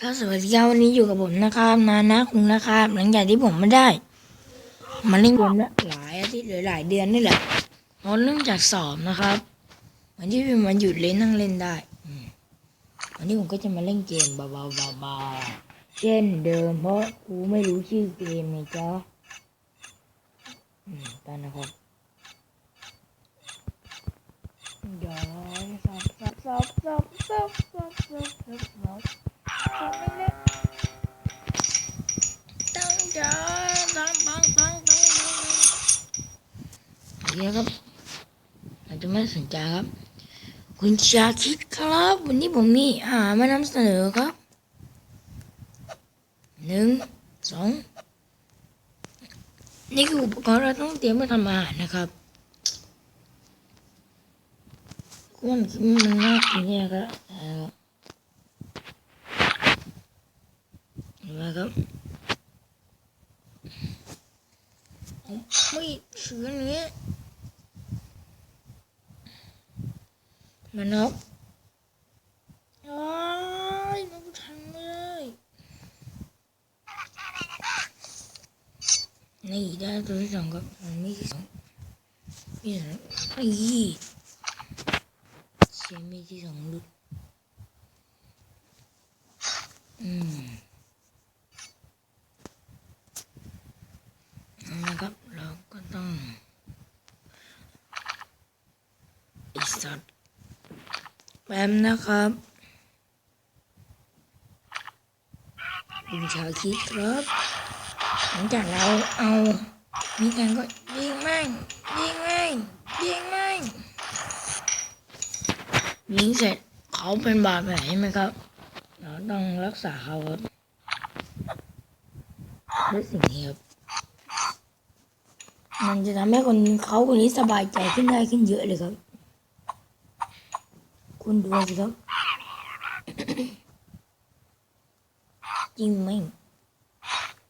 ครับสวัสดีครับวันนี้อยู่กับผมนะครับ นานะคุงนะครับหลังจากที่ผมไม่ได้ มาเล่นเกมละหลายอาทิตย์หรือหลายเดือนนี่แหละเพราะเนื่องจากสอบนะครับวันที่เป็นวันหยุดเล่นนั่งเล่นได้อืมวันนี้ผมก็จะมาเล่นเกมเบาๆเบาๆเช่นเดิม เพราะกูไม่รู้ชื่อเกมไงจ๊ะตอนนะครับย้อยซับซับซับซับซับซับซับซับ ซับตั้งใจตั้งตั้งตั้งตั้งโอเคครับเราจจะไม่สนใจครับ คุณชาคิดครับ วันนี้ผมมีอาหารมานำเสนอครับหนึ่งสองนี่คืออุปกรณ์เราต้องเตรียมเพื่อทำอาหารนะครับก้วนมันน่ากินเนี่ยครับเอาเห็นไหมครับ ไม่ถืออันนี้มันนกโอ้ยนกทันเลยนี่ได้ตัวที่สองครับมันไมีที่สองมีสองนี่เชียมีที่สองลุดอืม นะครับเราก็ต้องไอี สัตว์แปมนะครับคุณชาคิดครับหลังจากเราเอามีการก็ยิงแม่งยิงแม่งยิงแม่งยิงเสร็จเขาเป็นบาดแผลใช่ไหมครับ เราต้องรักษาเขาครับด้วยสิ่งนี้ครับมันจะทำให้คนเขาคนนี้สบายใจขึ้นได้ขึ้นเยอะเลยครับ und đường da? Chim mình.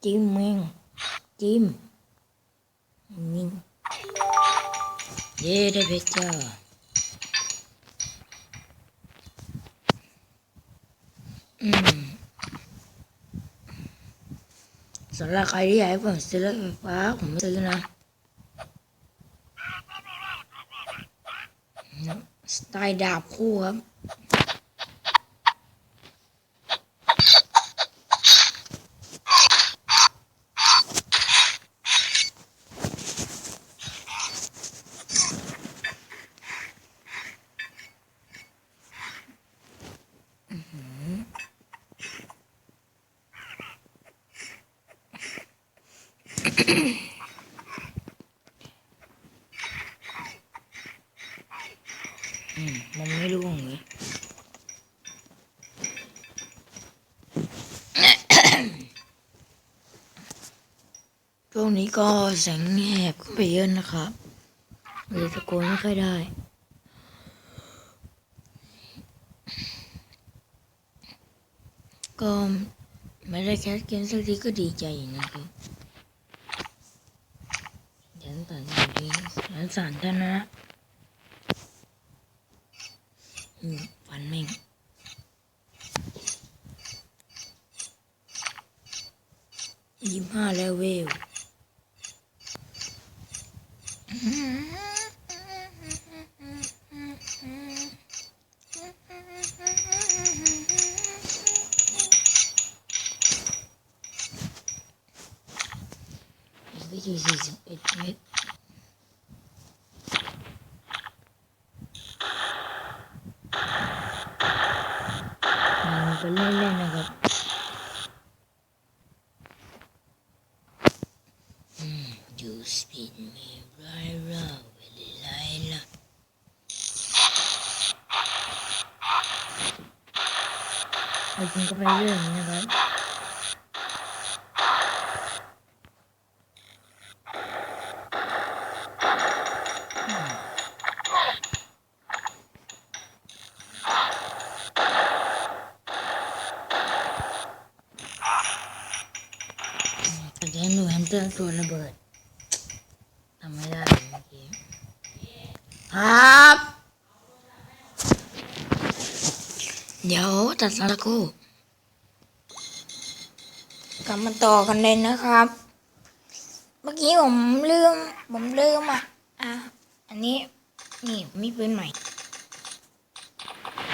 Chim mình. Chim Mình. Yere beta ừ. Sợ là cái đi ấy vẫn sẽ là phá mình sẽ là nào สไตล์ดาบคู่ครับอืม มันไม่ร่วงเลยช่วงนี้ก็แสงแหบขึ้นไปเยอะนะครับเลยตะโกนไม่ค่อยได้ ก็ไม่ได้แคสเกมสักทีก็ดีใจนะครับยันตันอยู่ดียันสารธนะ อืมฟันแม่งยี่ห้าแล้วเวลวิธีสี่สิบเอ็ดเมตร ก็เล่นๆนะครับดูสปินมีไรล่ะเวลไลล่ะเราจริงก็ไปเรื่อยนะครับ แต่แกหนูแฮมสเตอร์ตัวระเบิดทำไม่ได้เมื่อกี้ครับ เดี๋ยวตัดสักครู่กลับมาต่อกันเลยนะครับ เมื่อกี้ผมลืมผมลืมอะอะอันนี้นี่มีปืนใหม่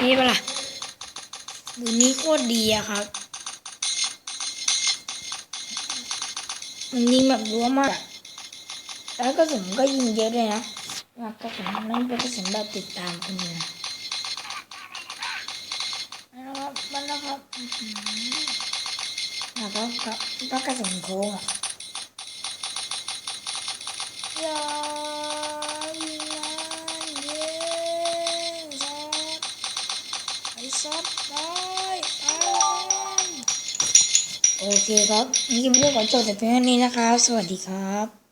นี่ปะล่ะปืนนี้โคตรดีอะครับ มันยิงแบบรัวมากอะแล้วกระสุนก็ยิงเยอะเลยนะว่ากระสุ โอเคครับนี่คลิปเรื่องของโจทย์แต่เพียงเท่านี้นะครับ สวัสดีครับ